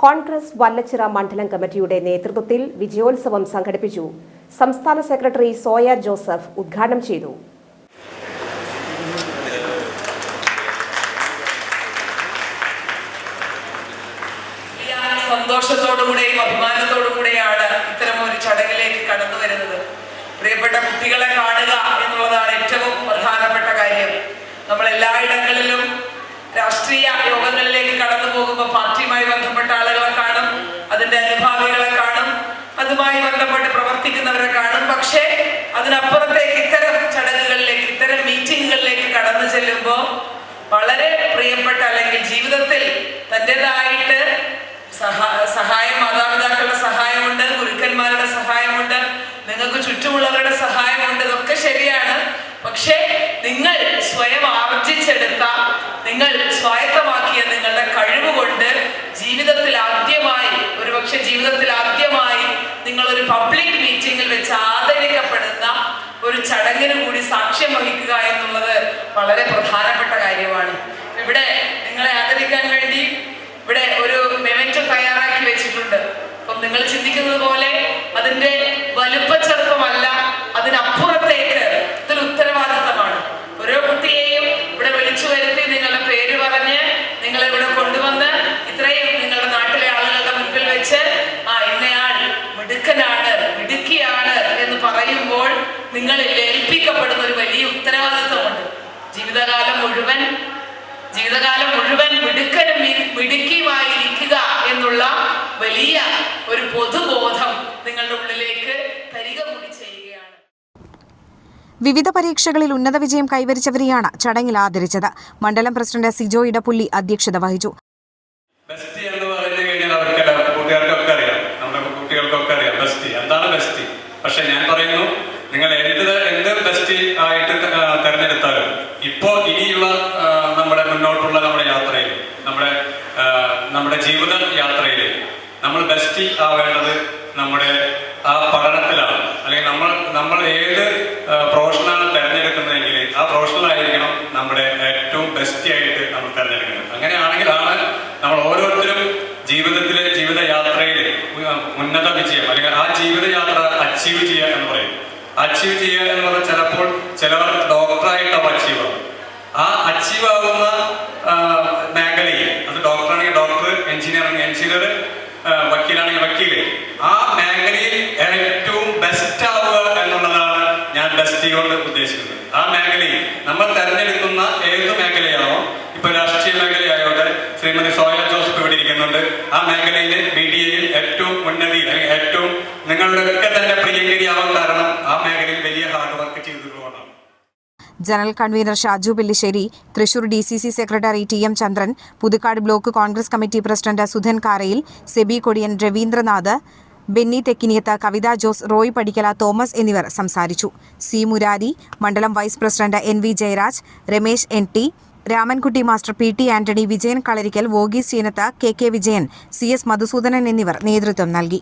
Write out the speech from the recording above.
കോൺഗ്രസ് വല്ലച്ചിറ മണ്ഡലം കമ്മിറ്റിയുടെ നേതൃത്വത്തിൽ വിജയോത്സവം സംഘടിപ്പിച്ചു. സംസ്ഥാന സെക്രട്ടറി സോയ ജോസഫ് ഉദ്ഘാടനം ചെയ്തു. ഒരു ചടങ്ങിലേക്ക് പ്രിയപ്പെട്ട കുട്ടികളെ കാണുക എന്നുള്ളതാണ് ഏറ്റവും പ്രധാനപ്പെട്ട കാര്യം. നമ്മൾ എല്ലായിടങ്ങളിലും രാഷ്ട്രീയ യോഗങ്ങളിലേക്ക് കടന്നു പോകുമ്പോൾ പാർട്ടിയുമായി ബന്ധപ്പെട്ട ആളുകളെ കാണും അതിന്റെ അനുഭാവികളെ കാണും അതുമായി ബന്ധപ്പെട്ട് പ്രവർത്തിക്കുന്നവരെ കാണും. പക്ഷേ അതിനപ്പുറത്തേക്ക് ഇത്തരം ചടങ്ങുകളിലേക്ക് ഇത്തരം മീറ്റിങ്ങുകളിലേക്ക് കടന്നു ചെല്ലുമ്പോൾ വളരെ പ്രിയപ്പെട്ട അല്ലെങ്കിൽ ജീവിതത്തിൽ തന്റെതായിട്ട് സഹാ സഹായം മാതാപിതാക്കളുടെ സഹായമുണ്ട് ഗുരുക്കന്മാരുടെ സഹായമുണ്ട് നിങ്ങൾക്ക് ചുറ്റുമുള്ളവരുടെ സഹായമുണ്ട് ഇതൊക്കെ ശരിയാണ്. പക്ഷേ നിങ്ങൾ സ്വയം ആർജിച്ചെടുത്ത നിങ്ങൾ സ്വായത്തമാക്കിയ നിങ്ങളുടെ കഴിവ് കൊണ്ട് ജീവിതത്തിൽ ആദ്യമായി ഒരുപക്ഷെ ജീവിതത്തിൽ ആദ്യമായി നിങ്ങൾ ഒരു പബ്ലിക് മീറ്റിംഗിൽ വെച്ച് ആദരിക്കപ്പെടുന്ന ഒരു ചടങ്ങിന് കൂടി സാക്ഷ്യം വഹിക്കുക എന്നുള്ളത് വളരെ പ്രധാനപ്പെട്ട കാര്യമാണ്. ഇവിടെ നിങ്ങളെ ആദരിക്കാൻ വേണ്ടി ഇവിടെ ഒരു മെമന്റോ തയ്യാറാക്കി വെച്ചിട്ടുണ്ട്. അപ്പം നിങ്ങൾ ചിന്തിക്കുന്നത് പോലെ അതിന്റെ നിങ്ങളിൽ ഏൽപ്പിക്കപ്പെടുന്ന ഒരു വലിയ ഉത്തരവാദിത്വമുണ്ട്. ജീവിതകാലം മുഴുവൻ ജീവിതകാലം മുഴുവൻ മിടുക്കനും മിടുക്കിയുമായിരിക്കുക എന്നുള്ള വലിയ ഒരു പൊതുബോധം നിങ്ങളുടെ ഉള്ളിലേക്ക് തരിക കൂടി ചെയ്യുകയാണ്. വിവിധ പരീക്ഷകളിൽ ഉന്നത വിജയം കൈവരിച്ചവരെയാണ് ചടങ്ങിൽ ആദരിച്ചത്. മണ്ഡലം പ്രസിഡന്റ് സിജോ ഇടപ്പുള്ളി അധ്യക്ഷത വഹിച്ചു. ബെസ്റ്റ് എന്ന് പറഞ്ഞു കഴിഞ്ഞാൽ അവർക്ക് കൂട്ടുകാർക്കൊക്കെ അറിയാം. നമ്മുടെ കുട്ടികൾക്കൊക്കെ അറിയാം. ബെസ്റ്റ്. എന്താണ് ബെസ്റ്റ്? പക്ഷെ ഞാൻ പറയുന്നു നിങ്ങൾ എന്ത് എന്ത് ബെസ്റ്റ് ആയിട്ട് തെരഞ്ഞെടുത്താലും ഇപ്പോ ഇനിയുള്ള നമ്മുടെ മുന്നോട്ടുള്ള നമ്മുടെ യാത്രയിൽ നമ്മുടെ നമ്മുടെ ജീവിത യാത്രയിൽ നമ്മൾ ബെസ്റ്റ് ആവേണ്ടത് നമ്മുടെ ആ പഠനത്തിലാണ്. അല്ലെങ്കിൽ നമ്മൾ നമ്മൾ ഏത് പ്രൊഫഷനാണ് തിരഞ്ഞെടുക്കുന്നതെങ്കിൽ ആ പ്രൊഫഷണലായിരിക്കണം നമ്മുടെ ഏറ്റവും ബെസ്റ്റ് ആയിട്ട് നമ്മൾ തിരഞ്ഞെടുക്കുന്നത്. അങ്ങനെയാണെങ്കിലാണ് നമ്മൾ ഓരോരുത്തരും ജീവിതത്തിലെ ജീവിത യാത്രയിൽ ഉന്നത വിജയം അല്ലെങ്കിൽ ആ ജീവിതയാത്ര അച്ചീവ് ചെയ്യുക എന്ന് പറയും അച്ചീവ് ചെയ്യുക എന്ന് പറഞ്ഞാൽ ചിലപ്പോൾ ചിലവർ ഡോക്ടറായിട്ടാവും അച്ചീവ് ആവും ആ അച്ചീവ് ആവുന്ന മേഖലയിൽ അത് ഡോക്ടറാണെങ്കിൽ ഡോക്ടർ എഞ്ചിനീയർ ആണെങ്കിൽ എഞ്ചിനീയർ വക്കീലാണെങ്കിൽ വക്കീൽ ആ മേഖലയിൽ ഏറ്റവും ബെസ്റ്റ് ആവുക എന്നുള്ളതാണ് ഞാൻ ബെസ്റ്റ് കൊണ്ട് ഉദ്ദേശിക്കുന്നത്. ആ മേഖലയിൽ നമ്മൾ തെരഞ്ഞെടുക്കുന്ന ഏത് മേഖലയാണോ ഇപ്പൊ രാഷ്ട്രീയ മേഖലയായോട്ടെ ശ്രീമതി സോയ ജോസഫ് ഇവിടെ ഇരിക്കുന്നുണ്ട്. ആ മേഖലയിൽ മീഡിയയിൽ ഏറ്റവും ഉന്നതിയിൽ അല്ലെങ്കിൽ ഏറ്റവും നിങ്ങളുടെ ഒക്കെ തന്നെ പ്രിയങ്കരിയാവാൻ കാരണം ആ മേഖലയിൽ വലിയ ഹാർഡ് വർക്ക് ചെയ്തിട്ടുള്ളതാണ് general convener Shaju Pillissery Thrissur D C C secretary T M Chandran Puthukkad block Congress committee president Sudhan Karayil Sebi Kodiyan Raveendranath Benny Thekkiniyath Kavitha Jose Roy Padikkala Thomas എന്നിവർ സംസാരിച്ചു. C Murari മണ്ഡലം vice president N V Jayaraj Ramesh N T Ramankutty master P T Antony Vijayan Kalarikkal Varghese Cheenath K K Vijayan C S Madhusoodanan എന്നിവർ നേതൃത്വം നൽകി.